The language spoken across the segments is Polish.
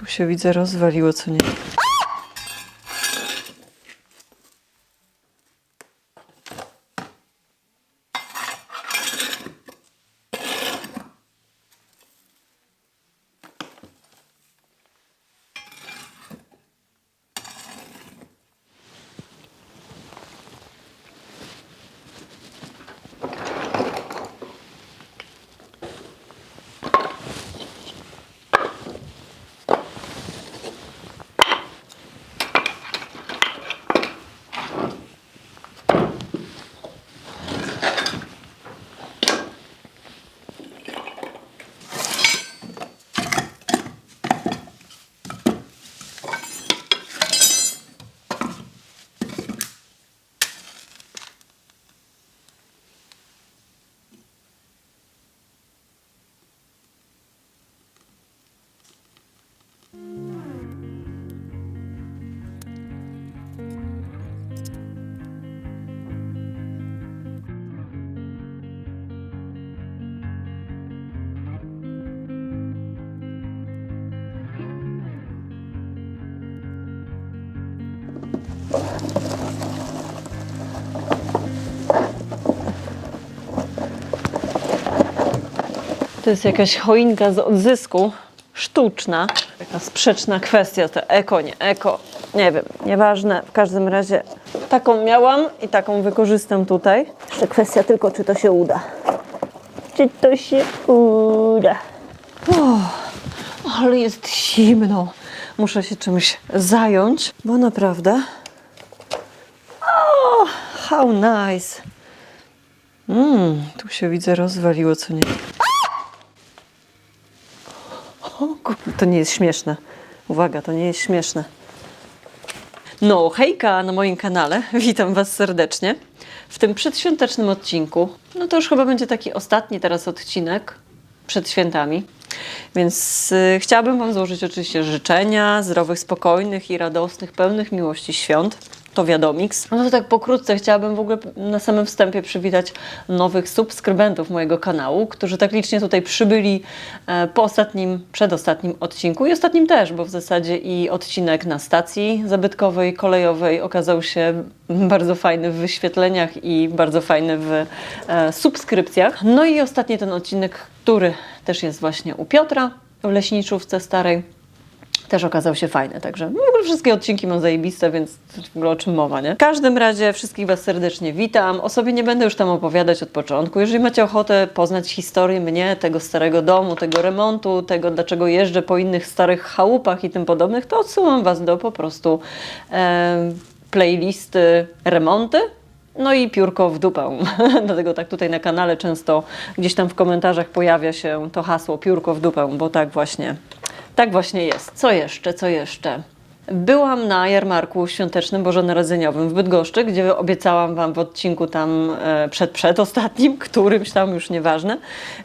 Tu się widzę rozwaliło, co nie. To jest jakaś choinka z odzysku, sztuczna. Taka sprzeczna kwestia, to eko, nie eko, nie wiem, nieważne. W każdym razie taką miałam i taką wykorzystam tutaj. Jeszcze kwestia tylko, czy to się uda. Czy to się uda? O, ale jest zimno. Muszę się czymś zająć, bo naprawdę... O, how nice. Mmm, tu się widzę rozwaliło, co nie. To nie jest śmieszne. Uwaga, to nie jest śmieszne. No, hejka na moim kanale. Witam Was serdecznie. W tym przedświątecznym odcinku, no to już chyba będzie taki ostatni teraz odcinek przed świętami. Więc y, chciałabym Wam złożyć oczywiście życzenia zdrowych, spokojnych i radosnych, pełnych miłości świąt. To wiadomiks. No to tak pokrótce chciałabym w ogóle na samym wstępie przywitać nowych subskrybentów mojego kanału, którzy tak licznie tutaj przybyli e, po ostatnim, przedostatnim odcinku i ostatnim też, bo w zasadzie i odcinek na stacji zabytkowej, kolejowej okazał się bardzo fajny w wyświetleniach i bardzo fajny w e, subskrypcjach. No i ostatni ten odcinek, który też jest właśnie u Piotra w Leśniczówce Starej też okazał się fajny. Także w ogóle wszystkie odcinki mam zajebiste, więc w ogóle o czym mowa, nie? W każdym razie wszystkich Was serdecznie witam. O sobie nie będę już tam opowiadać od początku. Jeżeli macie ochotę poznać historię mnie, tego starego domu, tego remontu, tego dlaczego jeżdżę po innych starych chałupach i tym podobnych, to odsyłam Was do po prostu em, playlisty remonty. No i piórko w dupę. Dlatego tak tutaj na kanale często gdzieś tam w komentarzach pojawia się to hasło piórko w dupę, bo tak właśnie tak właśnie jest. Co jeszcze? Co jeszcze? Byłam na jarmarku świątecznym bożonarodzeniowym w Bydgoszczy, gdzie obiecałam Wam w odcinku tam e, przed, przed ostatnim, którymś tam już nieważne,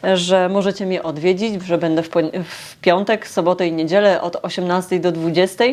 e, że możecie mnie odwiedzić, że będę w, w piątek, sobotę i niedzielę od 18 do 20.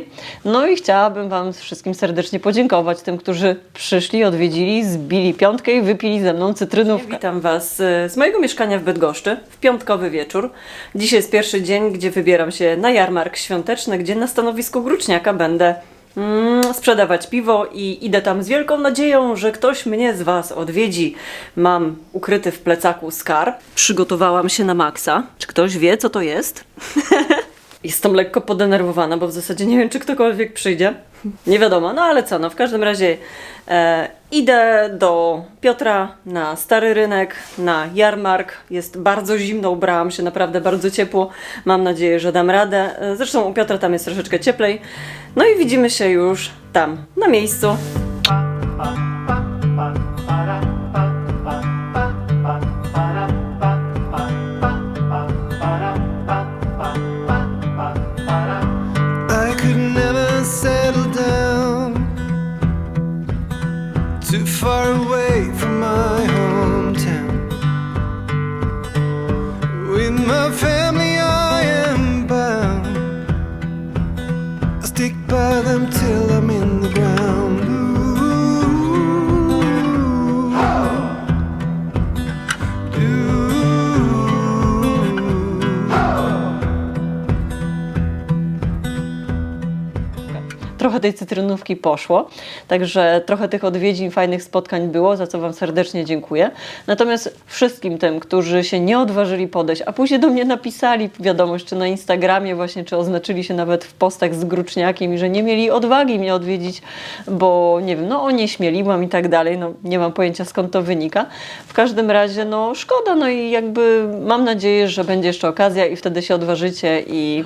No i chciałabym Wam wszystkim serdecznie podziękować, tym, którzy przyszli, odwiedzili, zbili piątkę i wypili ze mną cytrynówkę. Witam Was e, z mojego mieszkania w Bydgoszczy w piątkowy wieczór. Dzisiaj jest pierwszy dzień, gdzie wybieram się na jarmark świąteczny, gdzie na stanowisku gruczniaka będę mm, sprzedawać piwo i idę tam z wielką nadzieją, że ktoś mnie z Was odwiedzi. Mam ukryty w plecaku skarb. Przygotowałam się na maksa. Czy ktoś wie, co to jest? Jestem lekko podenerwowana, bo w zasadzie nie wiem, czy ktokolwiek przyjdzie. Nie wiadomo, no ale co, no w każdym razie e, idę do Piotra na Stary Rynek, na jarmark. Jest bardzo zimno, ubrałam się naprawdę bardzo ciepło. Mam nadzieję, że dam radę. E, Zresztą u Piotra tam jest troszeczkę cieplej. No i widzimy się już tam, na miejscu. Far away tej cytrynówki poszło. Także trochę tych odwiedzin, fajnych spotkań było, za co Wam serdecznie dziękuję. Natomiast wszystkim tym, którzy się nie odważyli podejść, a później do mnie napisali wiadomość, czy na Instagramie właśnie, czy oznaczyli się nawet w postach z gruczniakiem i że nie mieli odwagi mnie odwiedzić, bo nie wiem, no onieśmieliłam i tak dalej, no nie mam pojęcia skąd to wynika. W każdym razie, no szkoda, no i jakby mam nadzieję, że będzie jeszcze okazja i wtedy się odważycie i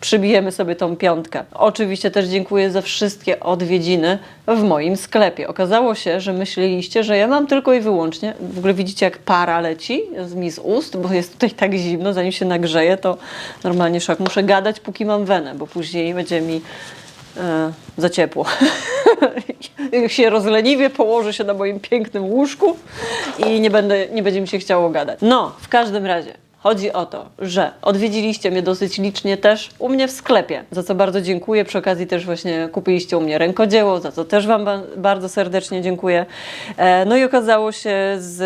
przybijemy sobie tą piątkę. Oczywiście też dziękuję za wszystkie odwiedziny w moim sklepie. Okazało się, że myśleliście, że ja mam tylko i wyłącznie, w ogóle widzicie jak para leci z mi z ust, bo jest tutaj tak zimno, zanim się nagrzeje, to normalnie szok. Muszę gadać, póki mam wenę, bo później będzie mi e, za ciepło. Jak się rozleniwie, położę się na moim pięknym łóżku i nie, będę, nie będzie mi się chciało gadać. No, w każdym razie. Chodzi o to, że odwiedziliście mnie dosyć licznie też u mnie w sklepie, za co bardzo dziękuję. Przy okazji też właśnie kupiliście u mnie rękodzieło, za co też Wam ba- bardzo serdecznie dziękuję. E, No i okazało się z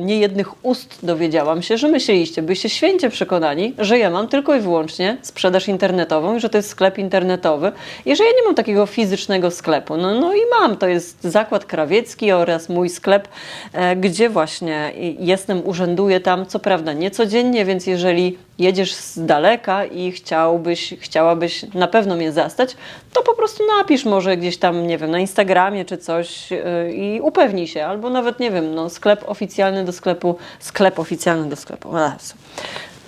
niejednych ust dowiedziałam się, że myśleliście, byście święcie przekonani, że ja mam tylko i wyłącznie sprzedaż internetową i że to jest sklep internetowy i że ja nie mam takiego fizycznego sklepu. No, no i mam, to jest Zakład Krawiecki oraz mój sklep, e, gdzie właśnie jestem, urzęduję tam, co prawda nie codziennie, więc jeżeli jedziesz z daleka i chciałbyś, chciałabyś na pewno mnie zastać, to po prostu napisz może gdzieś tam, nie wiem, na Instagramie czy coś yy, i upewnij się, albo nawet, nie wiem, no, sklep oficjalny do sklepu, sklep oficjalny do sklepu.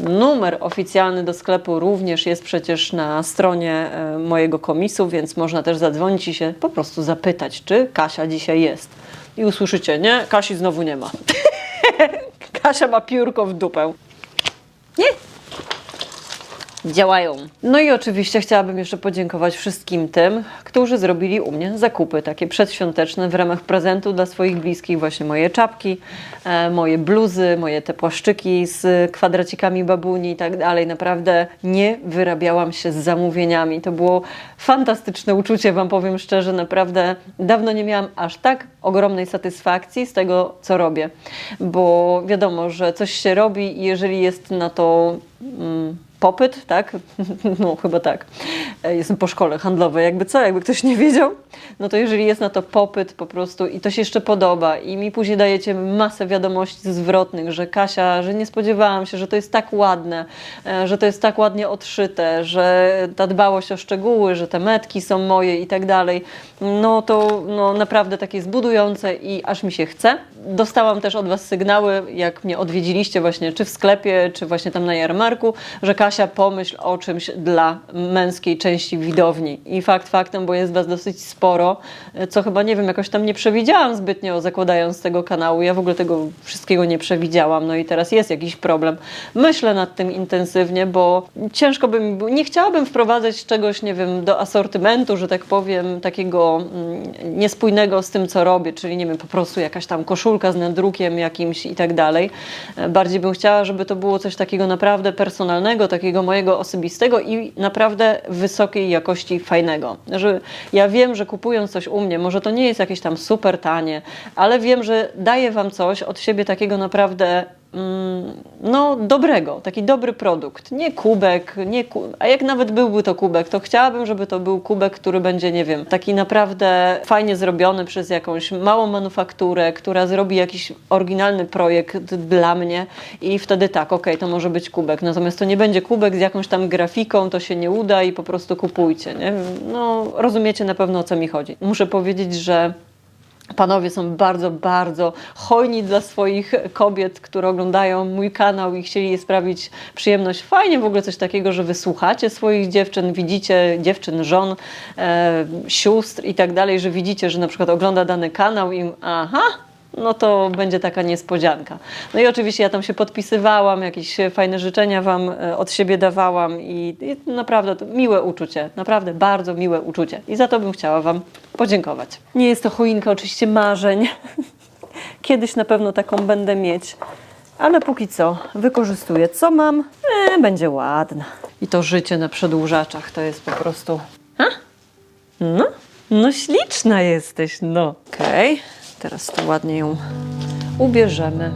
Numer oficjalny do sklepu również jest przecież na stronie e, mojego komisu, więc można też zadzwonić i się po prostu zapytać, czy Kasia dzisiaj jest. I usłyszycie, nie? Kasi znowu nie ma. Kasia ma piórko w dupę. Nie. Działają. No i oczywiście chciałabym jeszcze podziękować wszystkim tym, którzy zrobili u mnie zakupy takie przedświąteczne w ramach prezentu dla swoich bliskich, właśnie moje czapki, e, moje bluzy, moje te płaszczyki z kwadracikami babuni i tak dalej. Naprawdę nie wyrabiałam się z zamówieniami. To było fantastyczne uczucie, Wam powiem szczerze. Naprawdę dawno nie miałam aż tak ogromnej satysfakcji z tego, co robię. Bo wiadomo, że coś się robi i jeżeli jest na to mm, popyt, tak? No chyba tak. E, Jestem po szkole handlowej, jakby co, jakby ktoś nie wiedział, no to jeżeli jest na to popyt po prostu i to się jeszcze podoba i mi później dajecie masę wiadomości zwrotnych, że Kasia, że nie spodziewałam się, że to jest tak ładne, e, że to jest tak ładnie odszyte, że ta dbałość o szczegóły, że te metki są moje i tak dalej, no to no, naprawdę takie zbudujące i aż mi się chce. Dostałam też od Was sygnały, jak mnie odwiedziliście właśnie, czy w sklepie, czy właśnie tam na jarmarku, że Kasia pomyśl o czymś dla męskiej części widowni. I fakt faktem, bo jest Was dosyć sporo, co chyba nie wiem, jakoś tam nie przewidziałam zbytnio zakładając tego kanału. Ja w ogóle tego wszystkiego nie przewidziałam, no i teraz jest jakiś problem. Myślę nad tym intensywnie, bo ciężko by mi było, nie chciałabym wprowadzać czegoś, nie wiem, do asortymentu, że tak powiem, takiego mm, niespójnego z tym, co robię, czyli nie wiem, po prostu jakaś tam koszulka z nadrukiem jakimś i tak dalej. E, Bardziej bym chciała, żeby to było coś takiego naprawdę personalnego, takiego mojego osobistego i naprawdę wysokiej jakości fajnego. Że ja wiem, że kupując coś u mnie, może to nie jest jakieś tam super tanie, ale wiem, że daję Wam coś od siebie takiego naprawdę no, dobrego, taki dobry produkt. Nie kubek, nie ku... a jak nawet byłby to kubek, to chciałabym, żeby to był kubek, który będzie, nie wiem, taki naprawdę fajnie zrobiony przez jakąś małą manufakturę, która zrobi jakiś oryginalny projekt dla mnie i wtedy tak, okej, to może być kubek. Natomiast to nie będzie kubek z jakąś tam grafiką, to się nie uda i po prostu kupujcie, nie? No, rozumiecie na pewno o co mi chodzi. Muszę powiedzieć, że Panowie są bardzo, bardzo hojni dla swoich kobiet, które oglądają mój kanał i chcieli jej sprawić przyjemność. Fajnie w ogóle coś takiego, że wysłuchacie swoich dziewczyn, widzicie dziewczyn, żon, e, sióstr i tak dalej, że widzicie, że na przykład ogląda dany kanał i aha, no to będzie taka niespodzianka. No i oczywiście ja tam się podpisywałam, jakieś fajne życzenia Wam e, od siebie dawałam i, i naprawdę to miłe uczucie, naprawdę bardzo miłe uczucie. I za to bym chciała Wam podziękować. Nie jest to choinka oczywiście marzeń. Kiedyś na pewno taką będę mieć. Ale póki co wykorzystuję co mam, e, będzie ładna. I to życie na przedłużaczach to jest po prostu... A? No, no śliczna jesteś, no. Okej, Teraz tu ładnie ją ubierzemy.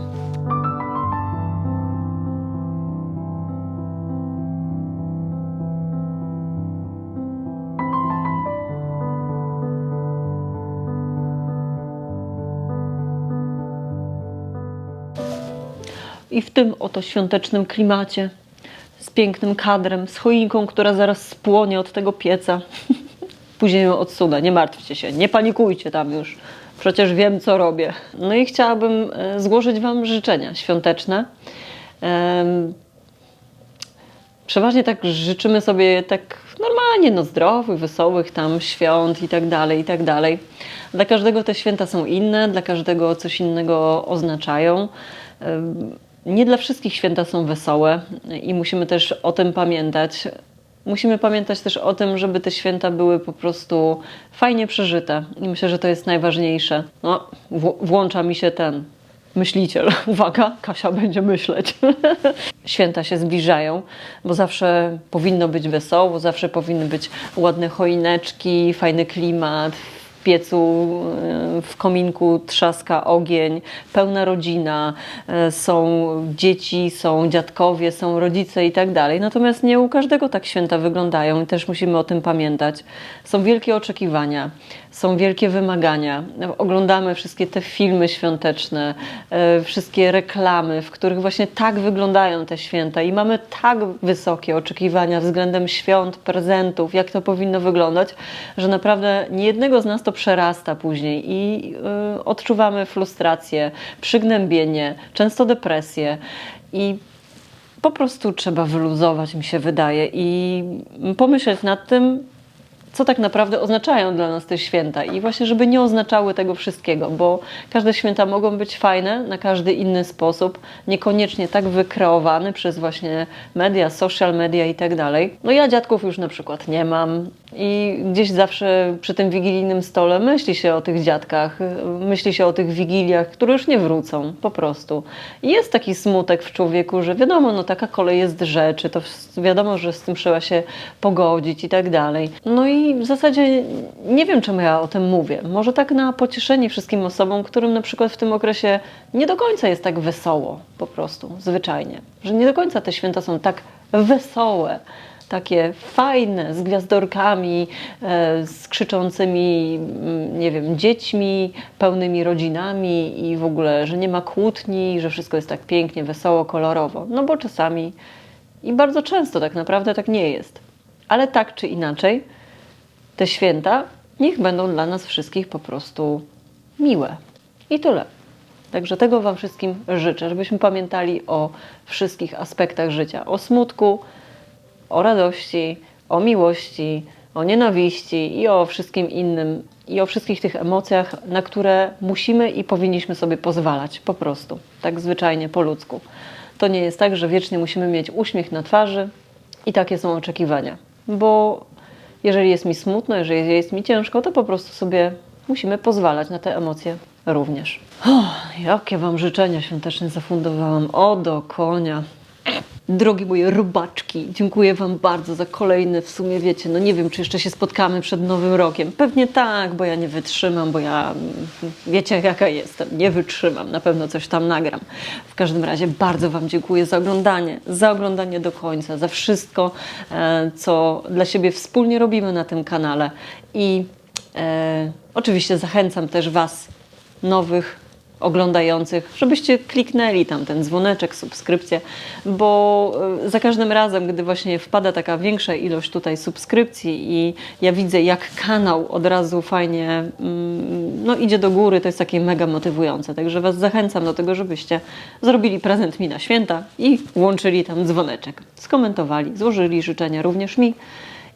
I w tym oto świątecznym klimacie, z pięknym kadrem, z choinką, która zaraz spłonie od tego pieca. Później ją odsunę, nie martwcie się, nie panikujcie tam już. Przecież wiem, co robię. No i chciałabym e, złożyć Wam życzenia świąteczne. Przeważnie tak życzymy sobie tak normalnie, no zdrowych, wesołych tam świąt i tak dalej, i tak dalej. Dla każdego te święta są inne, dla każdego coś innego oznaczają. Nie dla wszystkich święta są wesołe i musimy też o tym pamiętać. Musimy pamiętać też o tym, żeby te święta były po prostu fajnie przeżyte. I myślę, że to jest najważniejsze. No, włącza mi się ten myśliciel. Uwaga, Kasia będzie myśleć. Święta się zbliżają, bo zawsze powinno być wesoło, zawsze powinny być ładne choineczki, fajny klimat. Piecu, y, w kominku trzaska ogień, pełna rodzina, y, są dzieci, są dziadkowie, są rodzice i tak dalej. Natomiast nie u każdego tak święta wyglądają i też musimy o tym pamiętać. Są wielkie oczekiwania, są wielkie wymagania. Oglądamy wszystkie te filmy świąteczne, e, wszystkie reklamy, w których właśnie tak wyglądają te święta i mamy tak wysokie oczekiwania względem świąt, prezentów, jak to powinno wyglądać, że naprawdę niejednego z nas to przerasta później i y, odczuwamy frustrację, przygnębienie, często depresję i po prostu trzeba wyluzować, mi się wydaje, i pomyśleć nad tym, co tak naprawdę oznaczają dla nas te święta i właśnie, żeby nie oznaczały tego wszystkiego, bo każde święta mogą być fajne na każdy inny sposób, niekoniecznie tak wykreowany przez właśnie media, social media i tak dalej. No ja dziadków już na przykład nie mam i gdzieś zawsze przy tym wigilijnym stole myśli się o tych dziadkach, myśli się o tych wigiliach, które już nie wrócą, po prostu. I jest taki smutek w człowieku, że wiadomo, no taka kolej jest rzeczy, to wiadomo, że z tym trzeba się pogodzić i tak dalej. No i w zasadzie nie wiem, czemu ja o tym mówię. Może tak na pocieszenie wszystkim osobom, którym na przykład w tym okresie nie do końca jest tak wesoło, po prostu, zwyczajnie. Że nie do końca te święta są tak wesołe takie fajne, z gwiazdorkami, e, z krzyczącymi, mm, nie wiem, dziećmi, pełnymi rodzinami i w ogóle, że nie ma kłótni, że wszystko jest tak pięknie, wesoło, kolorowo. No bo czasami i bardzo często tak naprawdę tak nie jest. Ale tak czy inaczej, te święta niech będą dla nas wszystkich po prostu miłe. I tyle. Także tego Wam wszystkim życzę, żebyśmy pamiętali o wszystkich aspektach życia: o smutku, o radości, o miłości, o nienawiści i o wszystkim innym, i o wszystkich tych emocjach, na które musimy i powinniśmy sobie pozwalać po prostu, tak zwyczajnie po ludzku. To nie jest tak, że wiecznie musimy mieć uśmiech na twarzy i takie są oczekiwania, bo jeżeli jest mi smutno, jeżeli jest mi ciężko, to po prostu sobie musimy pozwalać na te emocje również. O, jakie Wam życzenia świąteczne zafundowałam. O, do konia. Drogie moje robaczki, dziękuję Wam bardzo za kolejny, w sumie wiecie, no nie wiem, czy jeszcze się spotkamy przed Nowym Rokiem. Pewnie tak, bo ja nie wytrzymam, bo ja, wiecie jaka jestem, nie wytrzymam, na pewno coś tam nagram. W każdym razie bardzo Wam dziękuję za oglądanie, za oglądanie do końca, za wszystko, e, co dla siebie wspólnie robimy na tym kanale i e, oczywiście zachęcam też Was, nowych oglądających, żebyście kliknęli tam ten dzwoneczek, subskrypcję, bo y, za każdym razem, gdy właśnie wpada taka większa ilość tutaj subskrypcji i ja widzę, jak kanał od razu fajnie mm, no, idzie do góry, to jest takie mega motywujące. Także Was zachęcam do tego, żebyście zrobili prezent mi na święta i włączyli tam dzwoneczek, skomentowali, złożyli życzenia również mi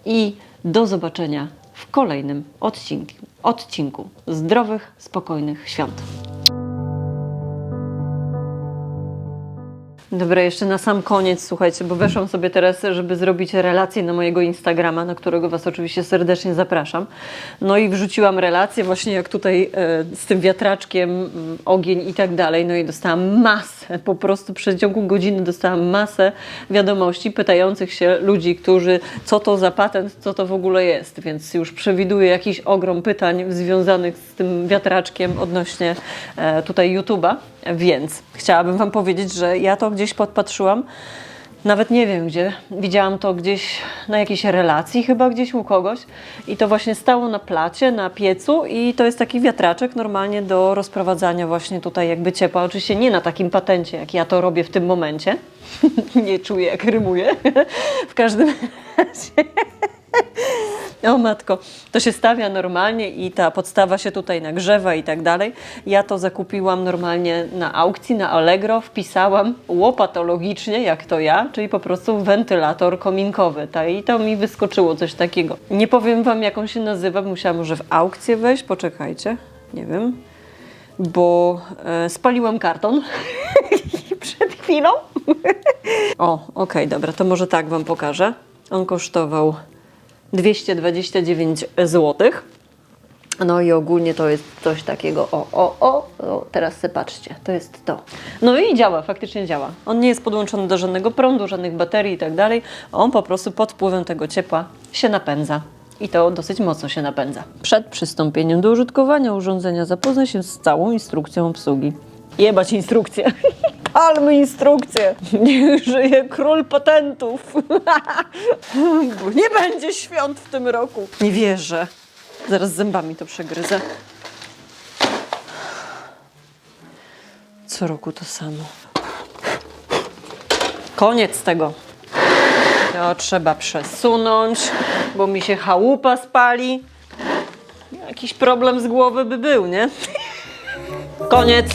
i do zobaczenia w kolejnym odcinku, odcinku zdrowych, spokojnych świąt. Dobra, jeszcze na sam koniec, słuchajcie, bo weszłam sobie teraz, żeby zrobić relację na mojego Instagrama, na którego Was oczywiście serdecznie zapraszam. No i wrzuciłam relację właśnie jak tutaj e, z tym wiatraczkiem, m, ogień i tak dalej. No i dostałam masę, po prostu przez ciągu godziny dostałam masę wiadomości pytających się ludzi, którzy co to za patent, co to w ogóle jest. Więc już przewiduję jakiś ogrom pytań związanych z tym wiatraczkiem odnośnie e, tutaj YouTube'a. Więc chciałabym Wam powiedzieć, że ja to gdzieś podpatrzyłam Nawet nie wiem gdzie. Widziałam to gdzieś na jakiejś relacji, chyba gdzieś u kogoś. I to właśnie stało na placie, na piecu, i to jest taki wiatraczek normalnie do rozprowadzania właśnie tutaj jakby ciepła. Oczywiście nie na takim patencie, jak ja to robię w tym momencie. nie czuję, jak rymuję. w każdym razie. O matko, to się stawia normalnie i ta podstawa się tutaj nagrzewa i tak dalej. Ja to zakupiłam normalnie na aukcji, na Allegro, wpisałam łopatologicznie, jak to ja, czyli po prostu wentylator kominkowy. Ta, I to mi wyskoczyło coś takiego. Nie powiem Wam, jak on się nazywa, musiałam może w aukcję wejść, poczekajcie, nie wiem, bo e, spaliłam karton przed chwilą. o, okej, dobra, to może tak Wam pokażę. On kosztował 229 zł. No i ogólnie to jest coś takiego, o, o, o, o, teraz se patrzcie, to jest to. No i działa, faktycznie działa. On nie jest podłączony do żadnego prądu, żadnych baterii i tak dalej. On po prostu pod wpływem tego ciepła się napędza. I to dosyć mocno się napędza. Przed przystąpieniem do użytkowania urządzenia zapoznaj się z całą instrukcją obsługi. Jebać instrukcję. Palmy instrukcję. Niech żyje król patentów. Bo nie będzie świąt w tym roku. Nie wierzę. Zaraz zębami to przegryzę. Co roku to samo. Koniec tego. To trzeba przesunąć, bo mi się chałupa spali. Jakiś problem z głowy by był, nie? Koniec.